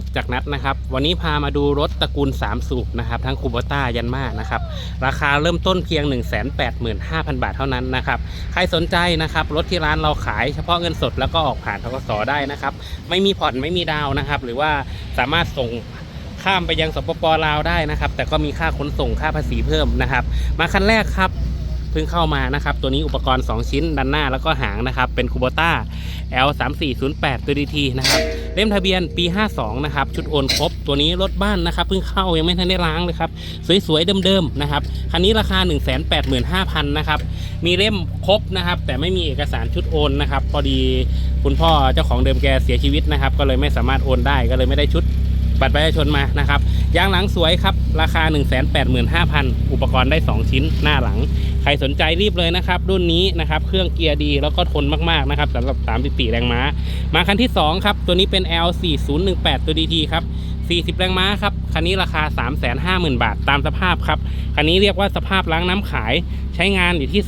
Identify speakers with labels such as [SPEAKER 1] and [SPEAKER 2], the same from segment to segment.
[SPEAKER 1] บจากนัดนะครับ วันนี้พามาดูรถตระกูล 3 สูบนะครับ ทั้งคูบต้ายันมานะครับ ราคาเริ่มต้นเพียง 185,000 บาทเท่านั้นนะครับ ใครสนใจนะครับ รถที่ร้านเราขายเฉพาะเงินสดแล้วก็ออกผ่านทกสได้นะครับ ไม่มีผ่อนไม่มีดาวนะครับ หรือว่าสามารถส่งข้ามไปยังสปปลาวได้นะครับ แต่ก็มีค่าขนส่งค่าภาษีเพิ่มนะครับ มาคันแรกครับ พิ่งเข้ามานะครับ ตัวนี้อุปกรณ์ 2 ชิ้นด้านหน้าแล้วก็หางนะครับ เป็นคูโบต้า L 3 4 0 8ตัว DT นะครับ เล่มทะเบียนปี 52 นะครับ ชุดโอนครบ ตัวนี้รถบ้านนะครับเพิ่งเข้ายังไม่ทันได้ล้างเลยครับ สวยๆเดิมๆนะครับ คันนี้ราคา 185,000นะครับ มีเล่มครบนะครับ แต่ไม่มีเอกสารชุดโอนนะครับ พอดีคุณพ่อเจ้าของเดิมแกเสียชีวิตนะครับ ก็เลยไม่สามารถโอนได้ก็เลยไม่ได้ชุดบัตรประชาชนมานะครับยางหลังสวยครับ ราคา 185,000 อุปกรณ์ได้ 2 ชิ้นหน้าหลัง ใครสนใจรีบเลยนะครับ รุ่นนี้นะครับ เครื่องเกียร์ดีแล้วก็ทนมากๆนะครับสำหรับ 34 แรงม้า มาคันที่ 2 ครับ ตัวนี้เป็น L 4 0 1 8 ตัว DT ครับ 40 แรงม้าครับ คันนี้ราคา 350,000 บาทตามสภาพครับ คันนี้เรียกว่าสภาพล้างน้ำขาย ใช้งานอยู่ที่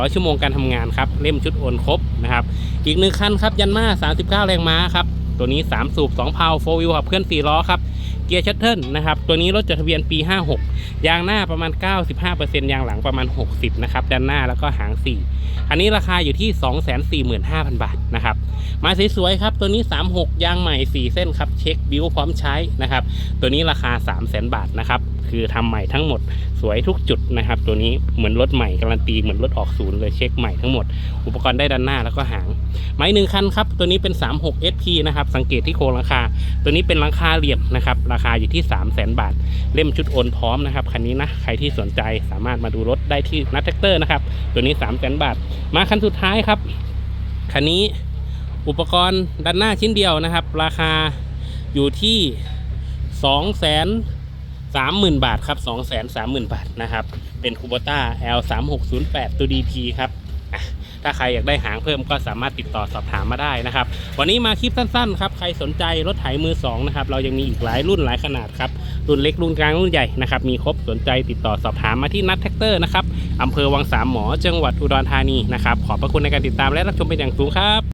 [SPEAKER 1] 2,400 ชั่วโมงการทำงานครับ เล่มชุดโอนครบนะครับ อีกหนึ่งคันครับ ยันมา39 แรงม้าครับ ตัวนี้ 3 สูบ2เพาโฟวิวขับเคลื่อน4ล้อครับเกียร์ชัตเทิลนะครับตัวนี้รถจดทะเบียนปี 56 ยางหน้าประมาณ 95%ยางหลังประมาณ 60นะครับด้านหน้าแล้วก็หาง 4 อันนี้ราคาอยู่ที่ 245,000 บาทนะครับ มาสวยๆครับ ตัวนี้ 36 ยางใหม่ 4 เส้นครับ เช็คบิวพร้อมใช้นะครับ ตัวนี้ราคา 300,000บาทนะครับ คือทำใหม่ทั้งหมดสวยทุกจุดนะครับ ตัวนี้เหมือนรถใหม่การันตีเหมือนรถออกศูนย์เลยเช็คใหม่ทั้งหมด อุปกรณ์ได้ด้านหน้าแล้วก็หาง ไม้หนึ่งคันครับ ตัวนี้เป็น 36 SP นะครับ สังเกตที่โครงหลังคา ตัวนี้เป็นหลังคาเหลี่ยมนะครับ ราคาอยู่ที่ 3 0 0 0 0 0บาท เล่มชุดโอนพร้อมนะครับ คันนี้นะ ใครที่สนใจสามารถมาดูรถได้ที่นัทแท็กเตอร์นะครับ ตัวนี้ 3 0 0 0 0 0บาท มาคันสุดท้ายครับ คันนี้ อุปกรณ์ด้านหน้าชิ้นเดียวนะครับ ราคาอยู่ที่ 2 30,000 บาทครับ2 3 0 0 0 0 บาทนะครับ เป็นคูโบต้า L 3 6 0 8ตัว DP ครับถ้าใครอยากได้หางเพิ่มก็สามารถติดต่อสอบถามมาได้นะครับ วันนี้มาคลิปสั้นๆครับ ใครสนใจรถไถมือสองนะครับ เรายังมีอีกหลายรุ่นหลายขนาดครับ รุ่นเล็กรุ่นกลางรุ่นใหญ่นะครับ มีครบสนใจติดต่อสอบถามมาที่นัทแท็กเตอร์นะครับอำเภอวังสามหมอจังหวัดอุดรธานีนะครับ ขอบพระคุณในการติดตามและรับชมเป็นอย่างสูงครับ